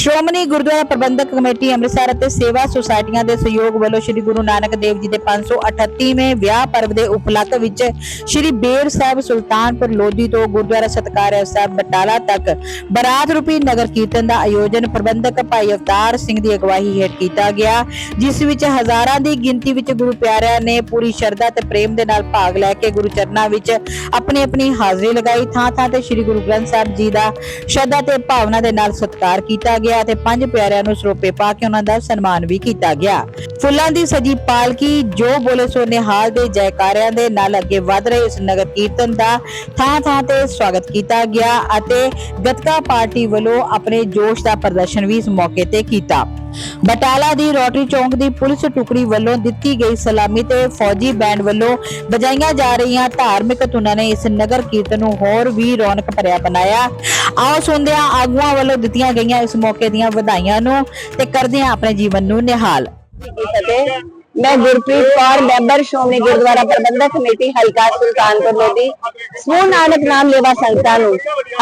Shiromani Gurdwara Prabandhak committee Amritsar ਅਤੇ ਸੇਵਾ ਸੁਸਾਇਟੀਆਂ ਦੇ ਸਹਿਯੋਗ ਵੱਲੋਂ ਸ੍ਰੀ ਗੁਰੂ ਨਾਨਕ ਦੇਵ ਜੀ ਦੇ 538ਵੇਂ ਵਿਆਹ ਪਰਵ ਦੇ ਉਪਲੱਖ ਵਿੱਚ ਸ੍ਰੀ ਬੇਰ ਸਾਹਿਬ ਸੁਲਤਾਨਪੁਰ ਲੋਧੀ ਤੋਂ ਗੁਰਦੁਆਰਾ ਸਤਕਾਰਿਆ ਸਾਹਿਬ ਬਟਾਲਾ ਤੱਕ ਬਰਾਤ ਰੂਪੀ ਨਗਰ ਕੀਰਤਨ ਦਾ ਆਯੋਜਨ ਪ੍ਰਬੰਧਕ ਭਾਈ ਅਵਤਾਰ ਸਿੰਘ ਦੀ ਅਗਵਾਈ ਹੇਠ ਕੀਤਾ ਗਿਆ, ਜਿਸ ਵਿੱਚ ਹਜ਼ਾਰਾਂ ਦੀ ਗਿਣਤੀ ਵਿੱਚ ਗੁਰੂ ਪਿਆਰਿਆਂ ਨੇ ਪੂਰੀ ਸ਼ਰਧਾ ਤੇ ਪ੍ਰੇਮ ਦੇ ਨਾਲ ਭਾਗ ਲੈ ਕੇ ਗੁਰੂ ਚਰਨਾਂ ਵਿੱਚ ਆਪਣੀ ਆਪਣੀ ਹਾਜ਼ਰੀ ਲਗਾਈ। ਥਾਂ ਥਾਂ ਤੇ ਸ੍ਰੀ ਗੁਰੂ ਗ੍ਰੰਥ ਸਾਹਿਬ ਜੀ ਦਾ ਸ਼ਰਧਾ ਤੇ ਭਾਵਨਾ ਦੇ ਨਾਲ ਸਤਿਕਾਰ ਕੀਤਾ ਗਿਆ। ਤੇ ਪੰਜ ਪਿਆਰਿਆਂ ਨੂੰ ਸਰੋਪੇ ਪਾ ਕੇ ਉਹਨਾਂ ਦਾ ਸਨਮਾਨ ਵੀ ਕੀਤਾ ਗਿਆ। ਫੁੱਲਾਂ ਦੀ ਸਜੀ ਪਾਲਕੀ, ਜੋ ਬੋਲੇ ਸੋ ਨਿਹਾਲ ਦੇ ਜੈਕਾਰਿਆਂ ਦੇ ਨਾਲ ਅੱਗੇ ਵਧ ਰਹੇ ਇਸ ਨਗਰ ਕੀਰਤਨ ਦਾ ਥਾਂ ਥਾਂ ਤੇ ਸਵਾਗਤ ਕੀਤਾ ਗਿਆ ਅਤੇ ਗਤਕਾ ਪਾਰਟੀ ਵੱਲੋਂ ਆਪਣੇ ਜੋਸ਼ ਦਾ ਪ੍ਰਦਰਸ਼ਨ ਵੀ ਇਸ ਮੌਕੇ ਤੇ ਕੀਤਾ। ਬਟਾਲਾ ਦੀ ਰੋਟਰੀ ਚੌਂਕ ਦੀ ਪੁਲਿਸ ਟੁਕੜੀ ਵੱਲੋਂ ਦਿੱਤੀ ਗਈ ਸਲਾਮੀ ਤੇ ਫੌਜੀ ਬੈਂਡ ਵੱਲੋਂ ਵਜਾਈਆਂ ਜਾ ਰਹੀਆਂ ਧਾਰਮਿਕ ਧੁਨਾਂ ਨੇ ਇਸ ਨਗਰ ਕੀਰਤਨ ਨੂੰ ਹੋਰ ਵੀ ਰੌਣਕ ਭਰਿਆ ਬਣਾਇਆ। ਆਓ ਸੁਣਦੇ ਹਾਂ ਆਗੂਆਂ ਵੱਲੋਂ ਦਿੱਤੀਆਂ ਗਈਆਂ ਇਸ ਮੌਕੇ ਦੀਆਂ ਵਧਾਈਆਂ ਨੂੰ ਤੇ ਕਰਦੇ ਹਾਂ ਆਪਣੇ ਜੀਵਨ ਨੂੰ ਨਿਹਾਲ। ਜੀ ਕੀ ਫਤਿਹ ਮੈਂ ਗੁਰਪ੍ਰੀਤ ਸ਼੍ਰੋਮਣੀ ਗੁਰਦੁਆਰਾ ਪ੍ਰਬੰਧਕ ਕਮੇਟੀ, ਹਲਕਾ ਸੁਲਤਾਨਪੁਰ ਲੋਧੀ। ਸਮੂਹ ਨਾਨਕ ਨਾਮ ਲੇਵਾ ਸੰਗਤਾਂ ਨੂੰ,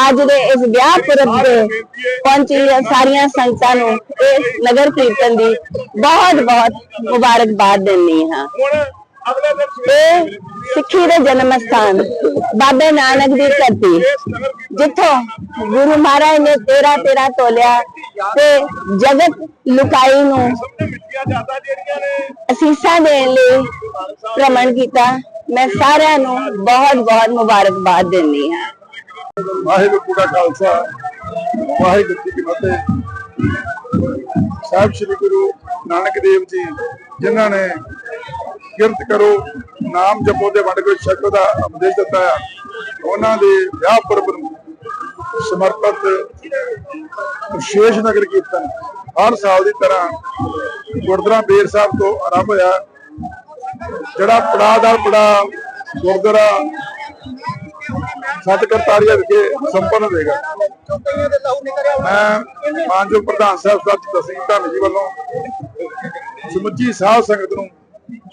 ਅੱਜ ਦੇ ਇਸ ਵਿਆਹ ਪੁਰਬ ਦੇ ਪਹੁੰਚੀ ਸਾਰੀਆਂ ਸੰਗਤਾਂ ਨੂੰ ਇਸ ਨਗਰ ਕੀਰਤਨ ਦੀ ਬਹੁਤ ਬਹੁਤ ਮੁਬਾਰਕਬਾਦ ਦਿੰਦੀ ਹਾਂ। ਇਹ ਸਿੱਖੀ ਦੇ ਜਨਮ ਸਥਾਨ ਬਾਬੇ ਨਾਨਕ ਦੀ ਧਰਤੀ ਜਿੱਥੋਂ ਗੁਰੂ ਮਹਾਰਾਜ ਨੇ ਤੇਰਾ ਤੇਰਾ ਤੋਲਿਆ ਤੇ ਜਗਤ ਲੁਕਾਈ ਨੂੰ ਅਸੀਸਾਂ ਦੇਣ ਲਈ ਭ੍ਰਮਣ ਕੀਤਾ। ਮੈਂ ਸਾਰਿਆਂ ਨੂੰ ਬਹੁਤ ਬਹੁਤ ਮੁਬਾਰਕਬਾਦ ਦਿੰਦੀ ਹਾਂ। ਵਾਹਿਗੁਰੂ ਕਾ ਖਾਲਸਾ ਵਾਹਿਗੁਰੂ ਜੀ ਕੀ ਫਤਿਹ। ਸਾਹਿਬ ਸ੍ਰੀ ਗੁਰੂ ਨਾਨਕ ਦੇਵ ਜੀ ਜਿਨ੍ਹਾਂ ਨੇ ਕਿਰਤ ਕਰੋ, ਨਾਮ ਜਪੋ ਦੇ ਵੰਡ ਕੇ ਛਕੋ ਦਾ ਉਪਦੇਸ਼ ਦਿੱਤਾ ਹੈ ਉਹਨਾਂ ਦੇ ਵਿਆਹ ਪਰਬ ਨੂੰ ਸਮਰਪਿਤ ਵਿਸ਼ੇਸ਼ ਨਗਰ ਕੀਰਤਨ ਹਰ ਸਾਲ ਦੀ ਤਰ੍ਹਾਂ ਗੁਰਦੁਆਰਾ ਬੇਰ ਸਾਹਿਬ ਤੋਂ ਆਰੰਭ ਹੋਇਆ। ਜਿਹੜਾ ਪੜਾਅ ਦਾ ਪੜਾਅ ਗੁਰਦੁਆਰਾ ਸਤ ਕਰਤਾਰੀਆ ਵਿਖੇ ਸੰਪੰਨ ਹੋਵੇਗਾ। ਮੈਂ ਮਾਨਯੋਗ ਪ੍ਰਧਾਨ ਸਾਹਿਬ ਸੱਚ ਤਸੀਮ ਧੰਨ ਜੀ ਵੱਲੋਂ ਸਮੁੱਚੀ ਸਾਧ ਸੰਗਤ ਨੂੰ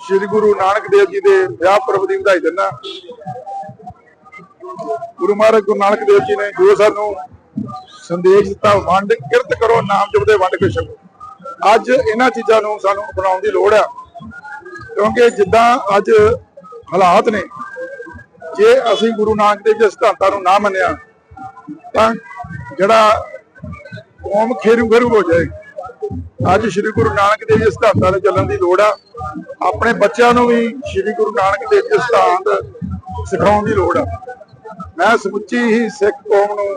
ਸ੍ਰੀ ਗੁਰੂ ਨਾਨਕ ਦੇਵ ਜੀ ਦੇ ਵਿਆਹ ਪੁਰਬ ਦੀ ਵਧਾਈ ਦਿੰਦਾ। ਗੁਰੂ ਮਹਾਰਾਜ, ਗੁਰੂ ਨਾਨਕ ਦੇਵ ਜੀ ਨੇ ਜੋ ਸਾਨੂੰ ਸੰਦੇਸ਼ ਦਿੱਤਾ, ਵੰਡ, ਕਿਰਤ ਕਰੋ, ਨਾਮ ਜਪਦੇ, ਵੰਡ ਕੇ ਛਕੋ। ਅੱਜ ਇਹਨਾਂ ਚੀਜ਼ਾਂ ਨੂੰ ਸਾਨੂੰ ਅਪਣਾਉਣ ਦੀ ਲੋੜ ਹੈ ਕਿਉਂਕਿ ਜਿੱਦਾਂ ਅੱਜ ਹਾਲਾਤ ਨੇ, ਜੇ ਅਸੀਂ ਗੁਰੂ ਨਾਨਕ ਦੇਵ ਜੀ ਸਿਧਾਂਤਾਂ ਨੂੰ ਨਾ ਮੰਨਿਆ, ਤਾਂ ਜਿਹੜਾ ਕੌਮ ਖੇਰੂ ਖੇਰੂ ਹੋ ਜਾਏਗੀ ਅੱਜ ਸ੍ਰੀ ਗੁਰੂ ਨਾਨਕ ਦੇਵ ਜੀ ਸਿਧਾਂਤਾਂ ਤੇ ਚੱਲਣ ਦੀ ਲੋੜ ਆ। ਆਪਣੇ ਬੱਚਿਆਂ ਨੂੰ ਵੀ ਸ੍ਰੀ ਗੁਰੂ ਨਾਨਕ ਦੇਵ ਜੀ ਦੇ ਸਿਧਾਂਤ ਸਿਖਾਉਣ ਦੀ ਲੋੜ ਆ। ਮੈਂ ਸਮੁੱਚੀ ਹੀ ਸਿੱਖ ਕੌਮ ਨੂੰ,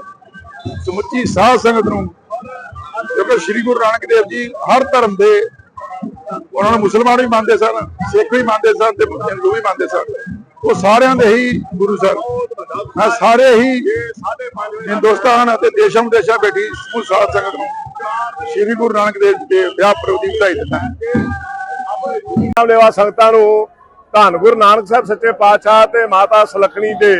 ਸਮੁੱਚੀ ਸਾਧ ਸੰਗਤ ਨੂੰ, ਕਿਉਂਕਿ ਸ੍ਰੀ ਗੁਰੂ ਨਾਨਕ ਦੇਵ ਜੀ ਹਰ ਧਰਮ ਦੇ ਉਹਨਾਂ ਨੂੰ ਮੁਸਲਮਾਨ ਵੀ ਮੰਨਦੇ ਸਨ, ਸਿੱਖ ਵੀ ਮੰਨਦੇ ਸਨ ਤੇ ਹਿੰਦੂ ਵੀ ਮੰਨਦੇ ਸਨ। ਉਹ ਸਾਰਿਆਂ ਦੇ ਹੀ ਗੁਰੂ ਸਨ। ਮੈਂ ਸਾਰੇ ਹੀ ਹਿੰਦੁਸਤਾਨ ਅਤੇ ਦੇਸ਼ਾਂ ਵਿਦੇਸ਼ਾਂ ਬੈਠੀ ਸਮੂਹ ਸਾਧ ਸੰਗਤ ਨੂੰ ਸ੍ਰੀ ਗੁਰੂ ਨਾਨਕ ਦੇਵ ਜੀ ਦੇ ਵਿਆਹ ਪੁਰਬ ਦੀ ਵਧਾਈ ਦਿੰਦਾ ਹਾਂ ਸੰਗਤਾਂ ਨੂੰ। ਧੰਨ ਗੁਰੂ ਨਾਨਕ ਸਾਹਿਬ ਸੱਚੇ ਪਾਤਸ਼ਾਹ ਤੇ ਮਾਤਾ ਸੁਲੱਖਣੀ ਦੇ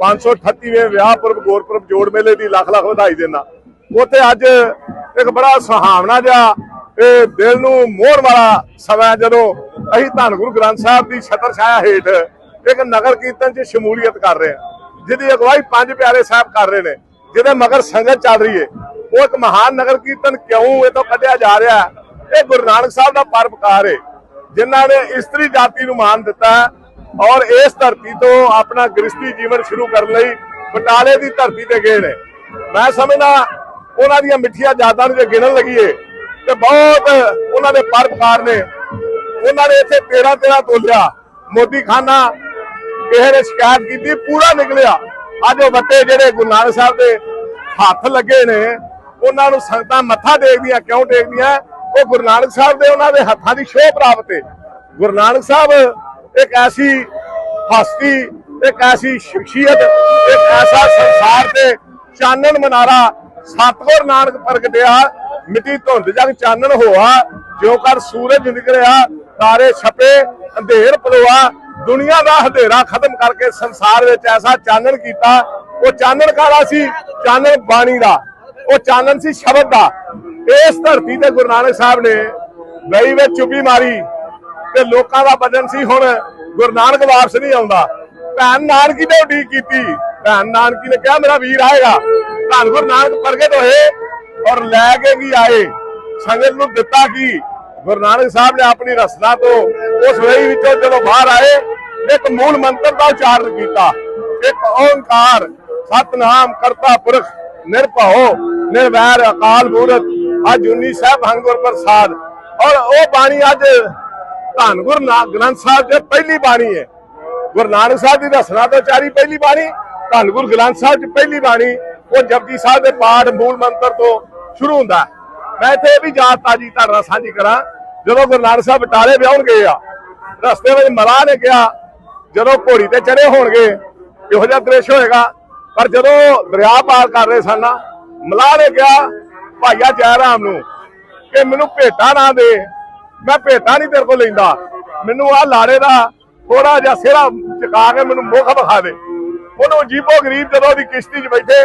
538ਵੇਂ ਵਿਆਹ ਪੁਰਬ ਗੁਰਪੁਰਬ ਜੋੜ ਮੇਲੇ ਦੀ ਲੱਖ ਲੱਖ ਵਧਾਈ ਦੇਣਾ ਉੱਥੇ ਅੱਜ ਇੱਕ ਬੜਾ ਸੁਹਾਵਣਾ ਜਿਹਾ ਇਹ ਦਿਲ ਨੂੰ ਮੋਹਣ ਵਾਲਾ ਸਮਾਂ ਜਦੋਂ ਅਸੀਂ ਧੰਨ ਗੁਰੂ ਗ੍ਰੰਥ ਸਾਹਿਬ ਦੀ ਛਤਰ ਛਾਇਆ ਹੇਠ ਇੱਕ ਨਗਰ ਕੀਰਤਨ 'ਚ ਸ਼ਮੂਲੀਅਤ ਕਰ ਰਹੇ ਹਾਂ। ਜਿਹਦੀ ਅਗਵਾਈ ਪੰਜ ਪਿਆਰੇ ਸਾਹਿਬ ਕਰ ਰਹੇ ਨੇ, ਜਿਹਦੇ ਮਗਰ ਸੰਗਤ ਚੱਲ ਰਹੀ ਹੈ ਉਹ ਇੱਕ ਮਹਾਨ ਨਗਰ ਕੀਰਤਨ ਕਿਉਂ ਇਹ ਤੋਂ ਕੱਢਿਆ ਜਾ ਰਿਹਾ ਇਹ ਗੁਰੂ ਨਾਨਕ ਸਾਹਿਬ ਦਾ ਪਰਪਕਾਰ ਏ। ਜਿਨ੍ਹਾਂ ਨੇ ਇਸਤਰੀ ਜਾਤੀ ਨੂੰ ਮਾਨ ਦਿੱਤਾ ਔਰ ਇਸ ਧਰਤੀ ਤੋਂ ਆਪਣਾ ਗ੍ਰਸਤੀ ਜੀਵਨ ਸ਼ੁਰੂ ਕਰਨ ਲਈ ਬਟਾਲੇ ਦੀ ਧਰਤੀ ਤੇ ਗਏ ਨੇ। ਮੈਂ ਸਮਝਦਾ ਉਹਨਾਂ ਦੀਆਂ ਮਿੱਠੀਆਂ ਯਾਦਾਂ ਨੂੰ ਜੇ ਗਿਣਨ ਲੱਗੀਏ ਤੇ ਬਹੁਤ ਉਹਨਾਂ ਦੇ ਪਰਪਕਾਰ ਨੇ। ਉਹਨਾਂ ਨੇ ਇੱਥੇ 13 13 ਤੋਲਿਆ। ਮੋਦੀ ਖਾਨਾ ਕਿਸੇ ਨੇ ਸ਼ਿਕਾਇਤ ਕੀਤੀ, ਪੂਰਾ ਨਿਕਲਿਆ। ਅੱਜ ਉਹ ਬੱਤੇ ਜਿਹੜੇ ਗੁਰੂ ਨਾਨਕ ਸਾਹਿਬ ਦੇ ਹੱਥ ਲੱਗੇ ਨੇ, ਉਹਨਾਂ ਨੂੰ ਸੰਗਤਾਂ ਮੱਥਾ ਟੇਕਦੀਆਂ, ਕਿਉਂ ਟੇਕਦੀਆਂ? ਉਹ ਗੁਰੂ ਨਾਨਕ ਸਾਹਿਬ ਦੇ ਉਹਨਾਂ ਦੇ ਹੱਥਾਂ ਦੀ ਸ਼ੋਭ ਪ੍ਰਾਪਤ ਹੈ ਗੁਰੂ ਨਾਨਕ ਸਾਹਿਬ ਇੱਕ ਐਸੀ ਹਸਤੀ, ਇੱਕ ਐਸੀ ਸ਼ਖਸੀਅਤ, ਇੱਕ ਐਸਾ ਸੰਸਾਰ ਤੇ ਚਾਨਣ ਮਨਾਰਾ ਸਤਗੁਰ ਨਾਨਕ ਪ੍ਰਗਟਿਆ ਮਿੱਟੀ ਧੁੰਦ ਜਗ ਚਾਨਣ ਹੋਆ। ਜਿਉ ਕਰ ਸੂਰਜ ਨਿਕਲਿਆ ਤਾਰੇ ਛਪੇ, ਅੰਧੇਰ ਪਲੋਆ ਦੁਨੀਆ ਦਾ ਹਨੇਰਾ ਖਤਮ ਕਰਕੇ ਸੰਸਾਰ ਵਿੱਚ ਐਸਾ ਚਾਨਣ ਕੀਤਾ। ਉਹ ਚਾਨਣ ਕਾਲਾ ਸੀ? ਚਾਨਣ ਬਾਣੀ ਦਾ। ਉਹ ਚਾਨਣ ਸੀ ਸ਼ਬਦ ਦਾ। ਇਸ ਧਰਤੀ ਤੇ ਗੁਰੂ ਨਾਨਕ ਸਾਹਿਬ ਨੇ ਬਈ ਵਿੱਚ ਚੁੱਪੀ ਮਾਰੀ ਤੇ ਲੋਕਾਂ ਦਾ ਬਦਨ ਸੀ ਹੁਣ ਗੁਰੂ ਨਾਨਕ ਵਾਪਸ ਨਹੀਂ ਆਉਂਦਾ। ਭੈਣ ਨਾਨਕੀ ਨੇ ਉਡੀਕ ਕੀਤੀ। ਭੈਣ ਨਾਨਕੀ ਨੇ ਕਿਹਾ, ਮੇਰਾ ਵੀਰ ਆਏਗਾ। ਧੰਨ ਗੁਰੂ ਨਾਨਕ ਪ੍ਰਗਟ ਹੋਏ ਔਰ ਲੈ ਕੇ ਕੀ ਆਏ। ਸੰਗਤ ਨੂੰ ਦਿੱਤਾ ਕੀ? ਗੁਰੂ ਨਾਨਕ ਸਾਹਿਬ ਨੇ ਆਪਣੀ ਰਸਨਾ ਤੋਂ ਉਸ ਵੇਈ ਵਿੱਚੋਂ ਜਦੋਂ ਬਾਹਰ ਆਏ, ਇੱਕ ਮੂਲ ਮੰਤਰ ਦਾ ਉਚਾਰਨ ਕੀਤਾ। ਇੱਕ ਓੰਕਾਰ, ਸਤਨਾਮ ਕਰਤਾ ਪੁਰਖ, ਨਿਰਭਉ, ਨਿਰਵੈਰ ਅਕਾਲ ਮੂਰਤ। ਅੱਜ 19 ਸਾਹਿਬ ਹੰਗੁਰ ਪ੍ਰਸਾਦ। ਔਰ ਉਹ ਬਾਣੀ ਅੱਜ ਧੰਨ ਗੁਰੂ ਨਾਨਕ ਗ੍ਰੰਥ ਸਾਹਿਬ ਦੀ ਪਹਿਲੀ ਬਾਣੀ ਹੈ। ਗੁਰੂ ਨਾਨਕ ਸਾਹਿਬ ਦੀ ਰਸਨਾ ਤੋਂ ਚਾਰੀ ਪਹਿਲੀ ਬਾਣੀ, ਧੰਨ ਗੁਰੂ ਗ੍ਰੰਥ ਸਾਹਿਬ ਦੀ ਪਹਿਲੀ ਬਾਣੀ, ਉਹ ਜਪਜੀ ਸਾਹਿਬ ਦੇ ਪਾਠ ਮੂਲ ਮੰਤਰ ਤੋਂ ਸ਼ੁਰੂ ਹੁੰਦਾ ਮੈਂ ਇੱਥੇ ਵੀ ਯਾਦ ਤਾਜੀ ਤੁਹਾਡੇ ਸਾਂਝੀ ਕਰਾਂ, ਜਦੋਂ ਗੁਰੂ ਨਾਨਕ ਸਾਹਿਬ ਬਟਾਲੇ ਵਿਆਹਣ ਗਏ ਆ, ਰਸਤੇ ਵਿੱਚ ਮਲਾਹ ਨੇ ਕਿਹਾ, ਜਦੋਂ ਘੋੜੀ ਤੇ ਚੜੇ ਹੋਣਗੇ, ਇਹੋ ਜਿਹਾ ਦ੍ਰਿਸ਼ ਹੋਏਗਾ। ਪਰ ਜਦੋਂ ਦਰਿਆ ਪਾਰ ਕਰ ਰਹੇ ਸਨ ਮਲਾਹ ਨੇ ਕਿਹਾ ਭਾਈਆ ਜੈਰਾਮ ਨੂੰ ਕਿ ਮੈਨੂੰ ਭੇਟਾ ਨਾ ਦੇ। ਮੈਂ ਭੇਟਾ ਨਹੀਂ ਤੇਰੇ ਕੋਲ ਲੈਂਦਾ। ਮੈਨੂੰ ਆ ਲਾੜੇ ਦਾ ਥੋੜਾ ਜਿਹਾ ਸਿਹਰਾ ਚਕਾ ਕੇ ਮੈਨੂੰ ਮੁਖ ਵਿਖਾ ਦੇ। ਉਹਨੂੰ ਜੀਬੋ ਗਰੀਬ ਜਦੋਂ ਉਹਦੀ ਕਿਸ਼ਤੀ 'ਚ ਬੈਠੇ,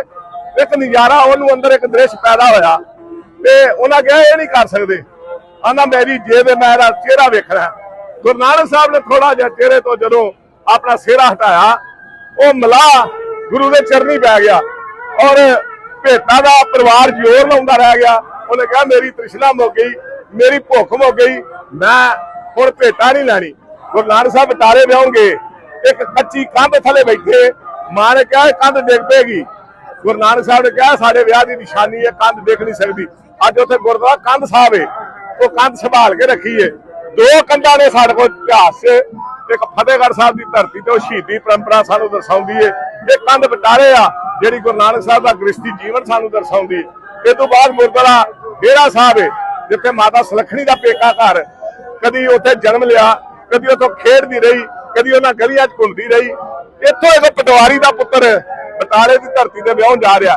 ਇੱਕ ਨਜ਼ਾਰਾ ਉਹਨੂੰ ਅੰਦਰ ਇੱਕ ਦ੍ਰਿਸ਼ ਪੈਦਾ ਹੋਇਆ ਤੇ ਉਹਨਾਂ ਕਿਹਾ, ਇਹ ਨਹੀਂ ਕਰ ਸਕਦੇ। ਆਂਦਾ ਮੇਰੀ ਜੇਬ ਮੇਰਾ ਚਿਹਰਾ ਵੇਖਣਾ ਹੈ। ਗੁਰੂ ਨਾਨਕ ਸਾਹਿਬ ਨੇ ਥੋੜਾ ਜਿਹਾ ਚਿਹਰੇ ਤੋਂ ਜਦੋਂ ਆਪਣਾ ਸਿਹਰਾ ਹਟਾਇਆ, ਉਹ ਮਲਾਹ ਗੁਰੂ ਦੇ ਚਰਨੀ ਪੈ ਗਿਆ ਔਰ ਭੇਟਾ ਦਾ ਪਰਿਵਾਰ ਜ਼ੋਰ ਲਾਉਂਦਾ ਰਹਿ ਗਿਆ। ਉਹਨੇ ਕਿਹਾ, ਮੇਰੀ ਤ੍ਰਿਸ਼ਨਾ ਮੁੱਕ ਗਈ, ਮੇਰੀ ਭੁੱਖ ਮੁੱਕ ਗਈ, ਮੈਂ ਹੁਣ ਭੇਟਾ ਨਹੀਂ ਲੈਣੀ। ਗੁਰੂ ਨਾਨਕ ਸਾਹਿਬ ਬਟਾਲੇ ਵਿਆਹੋਗੇ ਇੱਕ ਕੱਚੀ ਕੰਧ ਥੱਲੇ ਬੈਠੇ, ਮਾਂ ਨੇ ਕਿਹਾ ਕੰਧ ਡਿੱਗ ਪਏਗੀ। ਗੁਰੂ ਨਾਨਕ ਸਾਹਿਬ ਨੇ ਕਿਹਾ, ਸਾਡੇ ਵਿਆਹ ਦੀ ਨਿਸ਼ਾਨੀ ਹੈ, ਕੰਧ ਦੇਖ ਨਹੀਂ ਸਕਦੀ। ਅੱਜ ਉੱਥੇ ਗੁਰਦੁਆਰਾ ਕੰਧ ਸਾਹਿਬ ਹੈ ਉਹ ਕੰਧ ਸੰਭਾਲ ਕੇ ਰੱਖੀ ਹੈ ਦੋ ਕੰਧਾਂ ਨੇ ਸਾਡੇ ਕੋਲ ਇਤਿਹਾਸ 'ਚ ਇੱਕ ਫਤਿਹਗੜ੍ਹ ਸਾਹਿਬ ਦੀ ਧਰਤੀ ਤੇ ਉਹ ਸ਼ਹੀਦੀ ਪਰੰਪਰਾ ਸਾਨੂੰ ਦਰਸਾਉਂਦੀ ਹੈ ਇਹ ਕੰਧ ਬਟਾਲੇ ਆ, ਜਿਹੜੀ ਗੁਰੂ ਨਾਨਕ ਸਾਹਿਬ ਦਾ ਗ੍ਰਸਤੀ ਜੀਵਨ ਸਾਨੂੰ ਦਰਸਾਉਂਦੀ ਇਹ ਤੋਂ ਬਾਅਦ ਗੁਰਦੁਆਰਾ ਡੇਰਾ ਸਾਹਿਬ ਹੈ, ਜਿੱਥੇ ਮਾਤਾ ਸੁਲੱਖਣੀ ਦਾ ਪੇਕਾ ਘਰ, ਕਦੀ ਉੱਥੇ ਜਨਮ ਲਿਆ, ਕਦੀ ਉੱਥੋਂ ਖੇਡਦੀ ਰਹੀ, ਕਦੀ ਉਹਨਾਂ ਗਲੀਆਂ 'ਚ ਘੁੰਮਦੀ ਰਹੀ। ਇੱਥੋਂ ਇੱਕ ਪਟਵਾਰੀ ਦਾ ਪੁੱਤਰ ਬਟਾਲੇ ਦੀ ਧਰਤੀ ਤੇ ਵਿਆਹਣ ਜਾ ਰਿਹਾ।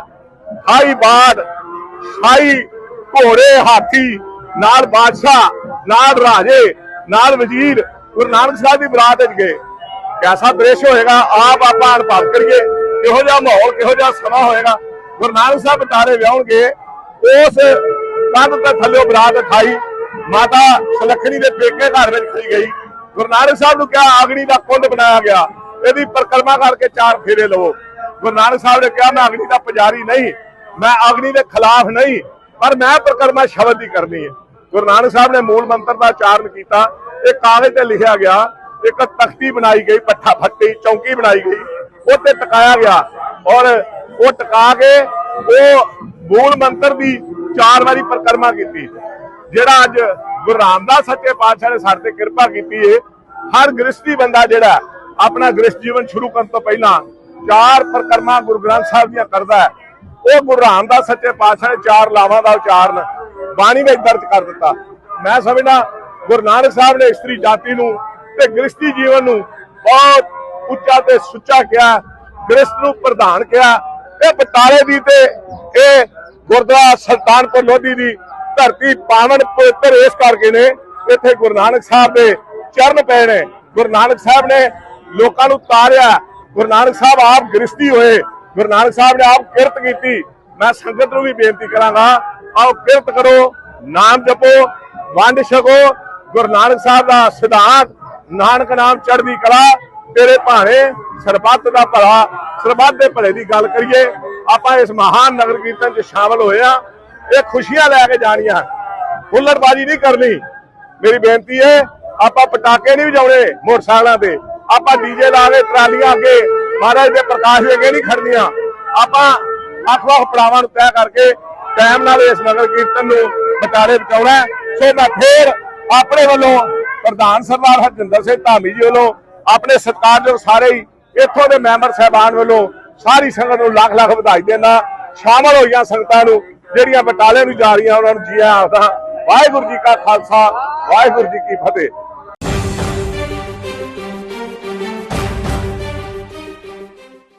ਹਾਈ ਬਾਦ ਹਾਈ ਘੋੜੇ, ਹਾਥੀ, ਨਾਲ ਬਾਦਸ਼ਾਹ, ਨਾਲ ਰਾਜੇ, ਨਾਲ ਵਜ਼ੀਰ ਗੁਰੂ ਨਾਨਕ ਸਾਹਿਬ ਦੀ ਬਰਾਤ ਵਿੱਚ ਗਏ। ਕਿਹਦਾ ਦ੍ਰਿਸ਼ ਹੋਏਗਾ, ਆਪ ਆਪਾਂ ਅਨੁਭਵ ਕਰੀਏ, ਕਿਹੋ ਜਿਹਾ ਮਾਹੌਲ, ਕਿਹੋ ਜਿਹਾ ਸਮਾਂ ਹੋਏਗਾ। ਗੁਰੂ ਨਾਨਕ ਸਾਹਿਬ ਬਟਾਲੇ ਵਿਆਹਣਗੇ ਉਸ ਕੰਧ ਤੇ ਥੱਲੇ ਬਰਾਤ ਖਾਈ, ਮਾਤਾ ਸੁਲੱਖਣੀ ਦੇ ਪੇਕੇ ਘਰ ਵਿੱਚ ਖੜੀ ਗਈ। ਗੁਰੂ ਨਾਨਕ ਸਾਹਿਬ ਨੂੰ ਕਿਹਾ, ਆਗਣੀ ਦਾ ਕੁੰਡ ਬਣਾਇਆ ਗਿਆ, ਇਹਦੀ ਪਰਿਕਰਮਾ ਕਰਕੇ ਚਾਰ ਫੇਰੇ ਲਵੋ। ਗੁਰੂ ਨਾਨਕ ਸਾਹਿਬ ਨੇ ਕਿਹਾ, ਮੈਂ ਅਗਨੀ ਦਾ ਪੁਜਾਰੀ ਨਹੀਂ, ਮੈਂ ਅਗਨੀ ਦੇ ਖਿਲਾਫ ਨਹੀਂ, ਪਰ ਮੈਂ ਪਰਿਕਰਮਾ ਸ਼ਬਦ ਦੀ ਕਰਨੀ ਹੈ। ਗੁਰੂ ਨਾਨਕ ਸਾਹਿਬ ਨੇ ਮੂਲ ਮੰਤਰ ਦਾ ਉਚਾਰਨ ਕੀਤਾ। ਇਹ ਕਾਗਜ਼ ਤੇ ਲਿਖਿਆ ਗਿਆ ਇੱਕ ਤਖਤੀ ਬਣਾਈ ਗਈ, ਪੱਠਾ ਫੱਟੀ, ਚੌਂਕੀ ਬਣਾਈ ਗਈ। ਉਹ ਤੇ ਟਿਕਾਇਆ ਗਿਆ ਔਰ ਉਹ ਟਿਕਾ ਕੇ ਉਹ ਮੂਲ ਮੰਤਰ ਦੀ ਚਾਰ ਵਾਰੀ ਪਰਿਕਰਮਾ ਕੀਤੀ। ਜਿਹੜਾ ਅੱਜ ਗੁਰੂ ਰਾਮਦਾਸ ਸੱਚੇ ਪਾਤਸ਼ਾਹ ਨੇ ਸਾਡੇ ਤੇ ਕਿਰਪਾ ਕੀਤੀ ਏ। ਹਰ ਗ੍ਰਸਤੀ ਬੰਦਾ ਜਿਹੜਾ ਆਪਣਾ ਗ੍ਰਸਤ ਜੀਵਨ ਸ਼ੁਰੂ ਕਰਨ ਤੋਂ ਪਹਿਲਾਂ ਚਾਰ ਪਰਿਕਰਮਾ ਗੁਰੂ ਗ੍ਰੰਥ ਸਾਹਿਬ ਦੀਆਂ ਕਰਦਾ ਹੈ। ਉਹ ਗੁਰੂ ਰਾਮਦਾਸ ਸੱਚੇ ਪਾਤਸ਼ਾਹ ਨੇ ਚਾਰ ਲਾਵਾਂ ਦਾ ਉਚਾਰਨ ਬਾਣੀ ਵਿੱਚ ਦਰਜ ਕਰ ਦਿੱਤਾ। ਮੈਂ ਸਮਝਦਾ ਗੁਰੂ ਨਾਨਕ ਸਾਹਿਬ ਨੇ ਇਸਤਰੀ ਜਾਤੀ ਨੂੰ ਤੇ ਗ੍ਰਸਤੀ ਜੀਵਨ ਨੂੰ ਬਹੁਤ ਉੱਚਾ ਤੇ ਸੁੱਚਾ ਕਿਹਾ ਗ੍ਰਸਤ ਨੂੰ ਪ੍ਰਧਾਨ ਕਿਹਾ। ਇਹ ਬਟਾਲੇ ਦੀ ਤੇ ਇਹ ਗੁਰਦੁਆਰਾ ਸੁਲਤਾਨਪੁਰ ਲੋਧੀ ਦੀ ਧਰਤੀ ਪਾਵਨ ਪਵਿੱਤਰ ਇਸ ਕਰਕੇ ਨੇ, ਇੱਥੇ ਗੁਰੂ ਨਾਨਕ ਸਾਹਿਬ ਦੇ ਚਰਨ ਪਏ ਨੇ। ਗੁਰੂ ਨਾਨਕ ਸਾਹਿਬ ਨੇ ਲੋਕਾਂ ਨੂੰ ਤਾਰਿਆ। ਗੁਰੂ ਨਾਨਕ ਸਾਹਿਬ ਆਪ ਗ੍ਰਸਤੀ ਹੋਏ। ਗੁਰੂ ਨਾਨਕ ਸਾਹਿਬ ਨੇ ਆਪ ਕਿਰਤ ਕੀਤੀ। ਮੈਂ ਸੰਗਤ ਨੂੰ ਵੀ ਬੇਨਤੀ ਕਰਾਂਗਾ, ਆਓ ਕਿਰਤ ਕਰੋ, ਨਾਮ ਜਪੋ, ਵੰਡ ਛਕੋ। ਗੁਰੂ ਨਾਨਕ ਸਾਹਿਬ ਦਾ ਸਿਧਾਂਤ ਨਾਨਕ ਨਾਮ ਚੜ੍ਹਦੀ ਕਲਾ, ਤੇਰੇ ਭਾਣੇ ਸਰਬੱਤ ਦਾ ਭਲਾ। ਸਰਬੱਤ ਦੇ ਭਲੇ ਦੀ ਗੱਲ ਕਰੀਏ, ਆਪਾਂ ਇਸ ਮਹਾਨ ਨਗਰ ਕੀਰਤਨ 'ਚ ਸ਼ਾਮਲ ਹੋਏ ਆ ਇਹ ਖੁਸ਼ੀਆਂ ਲੈ ਕੇ ਜਾਣੀਆਂ ਹੁੱਲੜਬਾਜ਼ੀ ਨਹੀਂ ਕਰਨੀ। ਮੇਰੀ ਬੇਨਤੀ ਹੈ, ਆਪਾਂ ਪਟਾਕੇ ਨਹੀਂ ਵਜਾਉਣੇ ਮੋਟਰਸਾਈਕਲਾਂ ਤੇ। ਆਪਾਂ ਡੀਜੇ ਲਾ ਕੇ ਟਰਾਲੀਆਂ ਅੱਗੇ, ਮਹਾਰਾਜ ਦੇ ਪ੍ਰਕਾਸ਼ ਦੇ ਅੱਗੇ ਨਹੀਂ ਖੜਨੀਆਂ ਆਪਾਂ ਵੱਖ ਵੱਖ ਪੜਾਵਾਂ ਨੂੰ ਤੈਅ ਕਰਕੇ ਟਾਈਮ ਨਾਲ ਇਸ ਨਗਰ ਕੀਰਤਨ ਨੂੰ ਬਟਾਲੇ ਬਚਾਉਣਾ ਸੋ ਮੈਂ ਫੇਰ ਆਪਣੇ ਵੱਲੋਂ ਪ੍ਰਧਾਨ ਸਰਦਾਰ ਹਰਜਿੰਦਰ ਸਿੰਘ ਧਾਮੀ ਜੀ ਵੱਲੋਂ ਆਪਣੇ ਸਤਿਕਾਰਯੋਗ ਸਾਰੇ ਹੀ ਇੱਥੋਂ ਦੇ ਮੈਂਬਰ ਸਾਹਿਬਾਨ ਵੱਲੋਂ ਸਾਰੀ ਸੰਗਤ ਨੂੰ ਲੱਖ ਲੱਖ ਵਧਾਈ ਦੇਣਾ ਸ਼ਾਮਲ ਹੋਈਆਂ ਸੰਗਤਾਂ ਨੂੰ ਜਿਹੜੀਆਂ ਬਟਾਲੇ ਨੂੰ ਜਾ ਰਹੀਆਂ, ਉਹਨਾਂ ਨੂੰ ਜੀ ਆਇਆਂ ਆਖਦਾ, ਵਾਹਿਗੁਰੂ ਜੀ ਕਾ ਖਾਲਸਾ, ਵਾਹਿਗੁਰੂ ਜੀ ਕੀ ਫਤਿਹ।